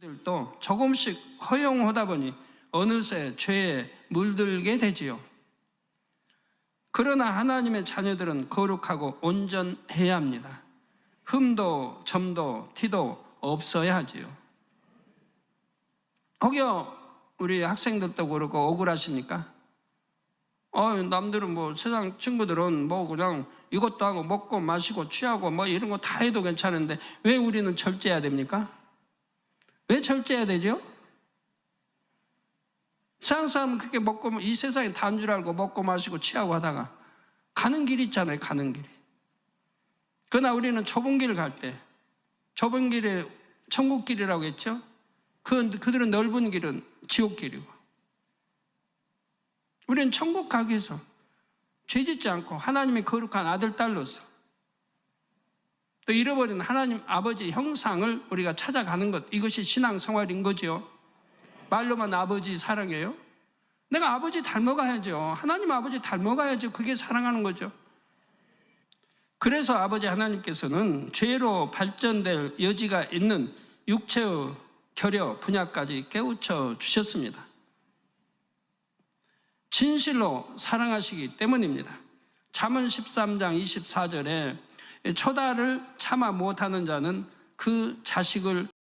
들도 조금씩 허용하다 보니 어느새 죄에 물들게 되지요. 그러나 하나님의 자녀들은 거룩하고 온전해야 합니다. 흠도 점도 티도 없어야 하지요. 혹여 우리 학생들도 그렇고 억울하십니까? 어, 남들은 뭐 세상 친구들은 뭐 그냥 이것도 하고 먹고 마시고 취하고 뭐 이런 거 다 해도 괜찮은데 왜 우리는 절제해야 됩니까? 왜 절제해야 되죠? 세상 사람은 그렇게 먹고 이 세상에 다인 줄 알고 먹고 마시고 취하고 하다가 가는 길 있잖아요. 가는 길이. 그러나 우리는 좁은 길을 갈 때 좁은 길에 천국 길이라고 했죠. 그 그들은 넓은 길은 지옥 길이고 우리는 천국 가기 위해서 죄 짓지 않고 하나님의 거룩한 아들 딸로서 또 잃어버린 하나님 아버지 형상을 우리가 찾아가는 것 이것이 신앙 생활인 거지요. 말로만 아버지 사랑해요. 내가 아버지 닮아가야죠. 하나님 아버지 닮아가야죠. 그게 사랑하는 거죠. 그래서 아버지 하나님께서는 죄로 발전될 여지가 있는 육체의 결여 분야까지 깨우쳐 주셨습니다. 진실로 사랑하시기 때문입니다. 잠언 13장 24절에 초다를 참아 못하는 자는 그 자식을